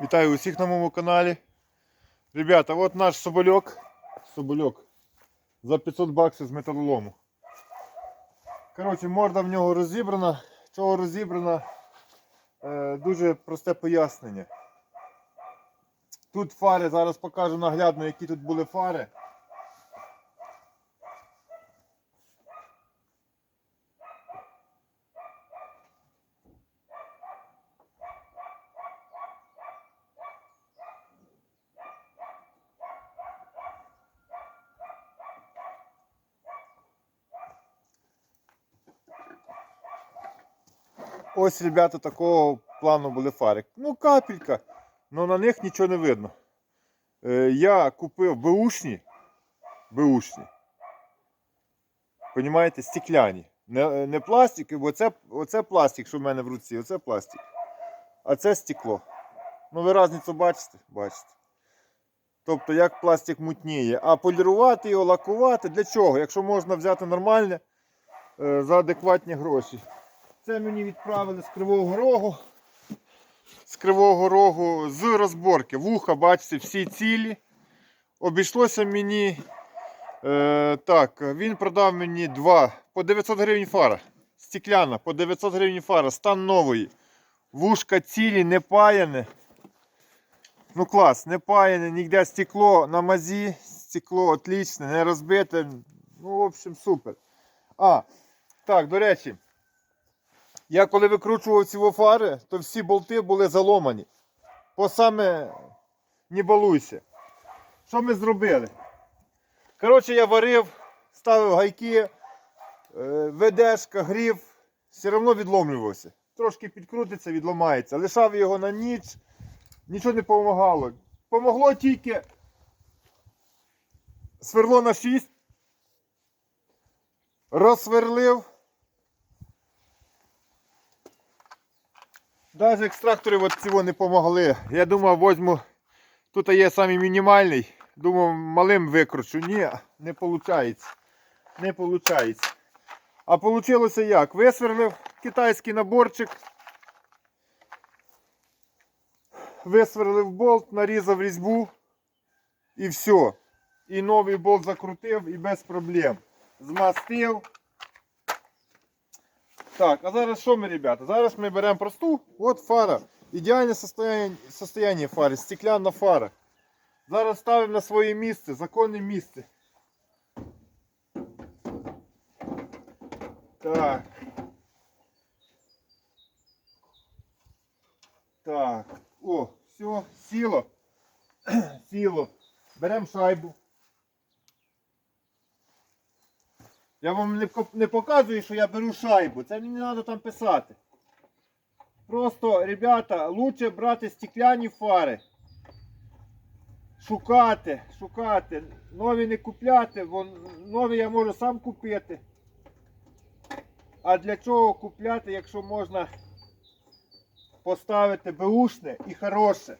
Вітаю усіх на моєму каналі. Ребята, от наш собольок. Собольок. За 500 баксів з металолому. Коротше, морда в нього розібрана. Чого розібрана? Е, дуже просте пояснення. Тут фари, зараз покажу наглядно, які тут були фари. Ось, ребята, такого плану були фари. Ну, капелька, але на них нічого не видно. Е, я купив беушні. Беушні. Понімаєте, стекляні. Не, не пластик, бо це, оце пластик, що в мене в руці, оце пластик. А це стекло. Ну, ви різницю бачите? Бачите. Тобто, як пластик мутніє. А полірувати його, лакувати для чого? Якщо можна взяти нормальне е, за адекватні гроші. Це мені відправили з Кривого Рогу. З Кривого Рогу з розборки. Вуха, бачите, всі цілі. Обійшлося мені. Е, так, він продав мені два по 900 гривень фара. Стекляна, по 900 гривень фара, стан нової. Вушка цілі, не паяне. Ну клас, не паяне, ніде стекло на мазі, стекло отлічне, не розбите. Ну, в общем, супер. А, так, до речі. Я коли викручував ці фари, то всі болти були заломані. По саме не балуйся. Що ми зробили? Коротше, я варив, ставив гайки, е, ведешка, грів, все одно відломлювався. Трошки підкрутиться, відломається. Лишав його на ніч, нічого не допомагало. Помогло тільки сверло на 6, розсверлив. Навіть екстрактори от цього не допомогли. Я думав, возьму. Тут є самий мінімальний. Думав, малим викручу. Ні, не виходить. Не виходить. А вийшло як? Висверлив китайський наборчик. Висверлив болт, нарізав різьбу. І все. І новий болт закрутив і без проблем. Змастив. Так, а зараз що ми, ребята? Зараз ми беремо просту, от фара. Ідеальне состояние, фари, стекляна фара. Зараз ставимо на своє місце, законне місце. Так. Так. О, все, сіло. Сіло. Беремо шайбу. Я вам не, не показую, що я беру шайбу. Це мені не треба там писати. Просто, ребята, лучше брати стекляні фари. Шукати, шукати. Нові не купляти, бо нові я можу сам купити. А для чого купляти, якщо можна поставити беушне і хороше?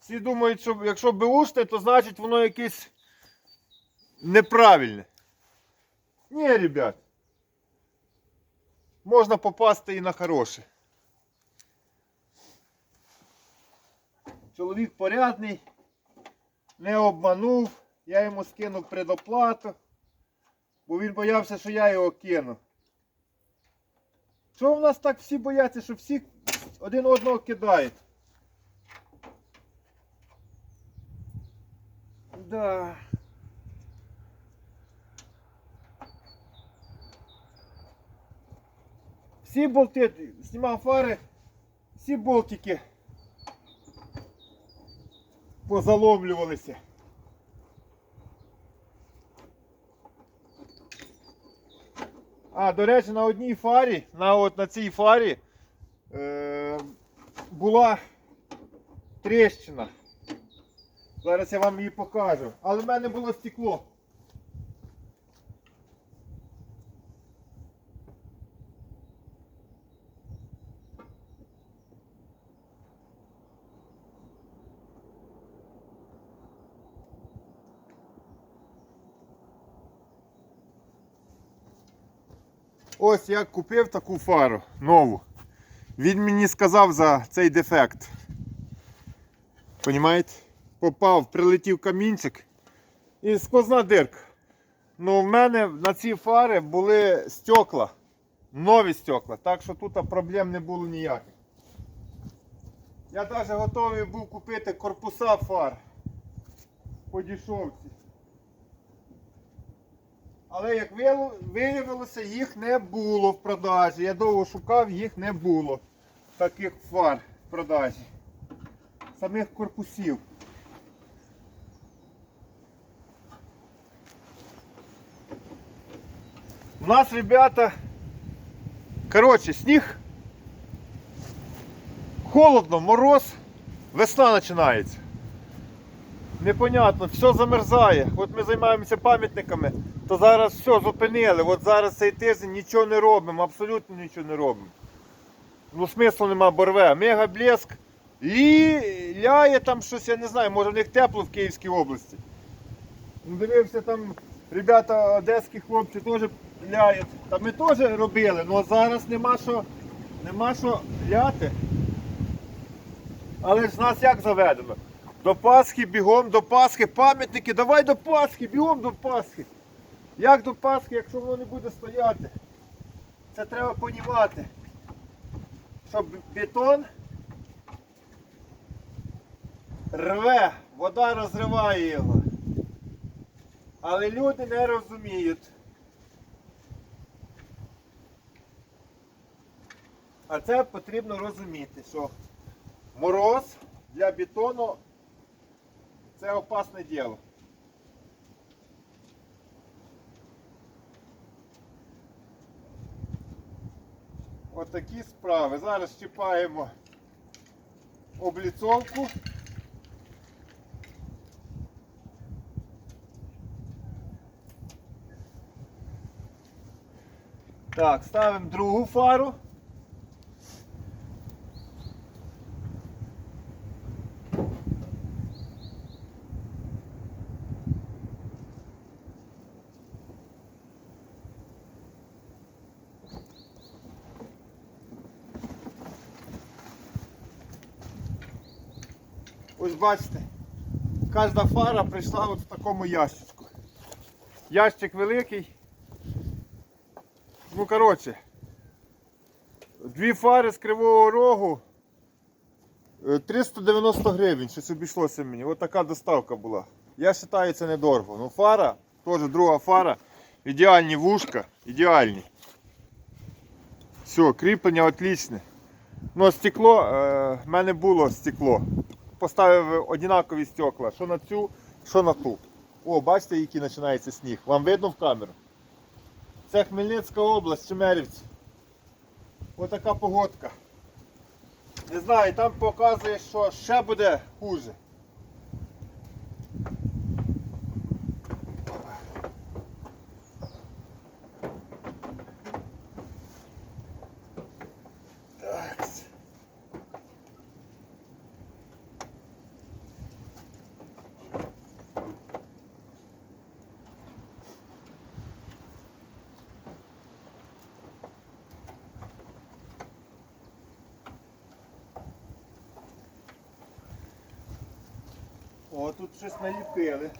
Всі думають, що якщо беушне, то значить воно якесь неправильне. Ні, ребят. Можна попасти і на хороше. Чоловік порядний, не обманув, я йому скинув предоплату, бо він боявся, що я його кину. Чого в нас так всі бояться, що всі один одного кидають? Да. Всі болти, знімав фари, всі болтики позаломлювалися. А, до речі, на одній фарі, на, от, на цій фарі е, була тріщина. Зараз я вам її покажу. Але в мене було стекло. Ось я купив таку фару нову. Він мені сказав за цей дефект. Понімаєте? Попав, прилетів камінчик і сквозна дирка. Ну, в мене на ці фари були стекла, нові стекла, так що тут проблем не було ніяких. Я навіть готовий був купити корпуса фар по дешевці. Але як виявилося, їх не було в продажі. Я довго шукав, їх не було. Таких фар в продажі. Самих корпусів. У нас, ребята, короче, сніг. Холодно, мороз, весна починається. Непонятно, все замерзає. От ми займаємося пам'ятниками, то зараз все зупинили. От зараз цей тиждень нічого не робимо, абсолютно нічого не робимо. Ну, смислу нема борве. Мега блеск. Лі... Ляє там щось, я не знаю, може в них тепло в Київській області. Ну, Дивився там, ребята, одеські хлопці теж ляють. Та ми теж робили, але зараз нема що, нема що ляти. Але ж нас як заведено? До Пасхи, бігом до Пасхи, пам'ятники, давай до Пасхи, бігом до Пасхи. Як до Пасхи, якщо воно не буде стояти? Це треба понімати. Що бетон рве, вода розриває його. Але люди не розуміють. А це потрібно розуміти, що мороз для бетону це опасне діло. Отакі справи. Зараз чіпаємо обліцовку. Так, ставимо другу фару. Ось бачите, кожна фара прийшла от в такому ящичку. Ящик великий. Ну, коротше, дві фари з кривого рогу е, 390 гривень, щось обійшлося мені. Ось така доставка була. Я вважаю, це недорого. Ну фара, теж друга фара, ідеальні вушка, ідеальні. Все, кріплення отлічне. Ну, стекло, е, в мене було стекло. Поставив однакові стекла, що на цю, що на ту. О, бачите, який починається сніг. Вам видно в камеру? Це Хмельницька область, Чемерівці. Ось така погодка. Не знаю, там показує, що ще буде хуже. О, тут щось наліпили.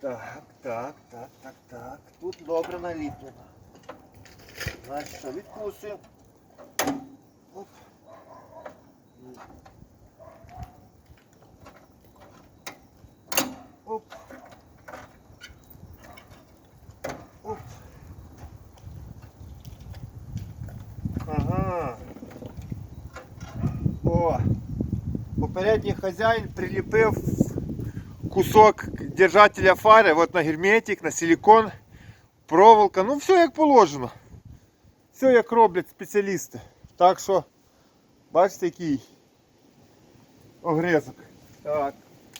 Так, так, так, так, так. Тут добре наліплено. Значить, що відкусуємо. Попередній хазяїн приліпив кусок держателя фари от на герметик, на силикон, проволока. Ну все як положено. Все як роблять спеціалісти. Так що, бачите, який огризок. Так.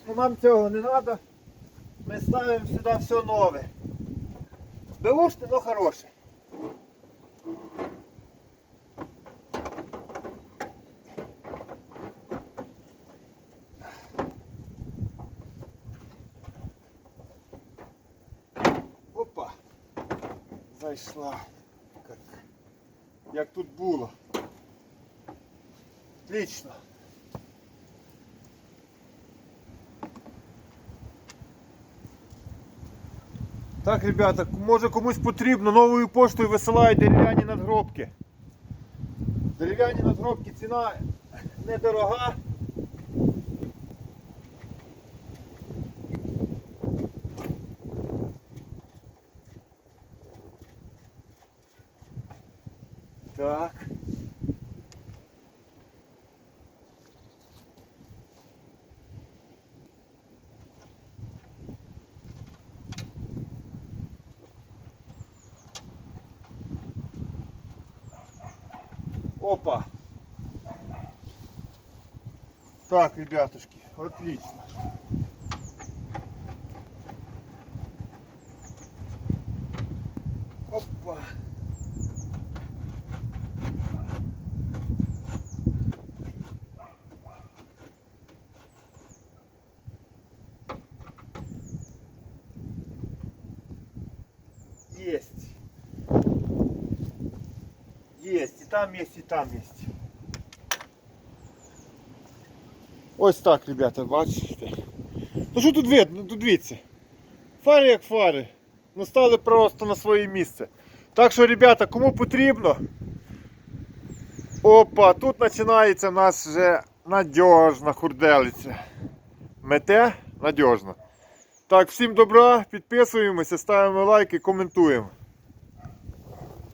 Ну нам цього не треба. Ми ставимо сюди все нове. Беушне, но хороше. Опа. Зайшла. Як, як тут було. Отлично. Так, ребята, може комусь потрібно, новою поштою висилають дерев'яні надгробки. Дерев'яні надгробки ціна недорога. Так. Опа. Так, ребятушки, отлично. Там есть, и там есть. Ось так, ребята, бачите. Ну що тут видно? Ну, Тут дивіться. Фари як фари. Ну стали просто на своє місце. Так що, ребята, кому потрібно. Опа, тут починається в нас вже надіжна хурделиця. Мете надіжно. Так, всім добра, підписуємося, ставимо лайки, коментуємо.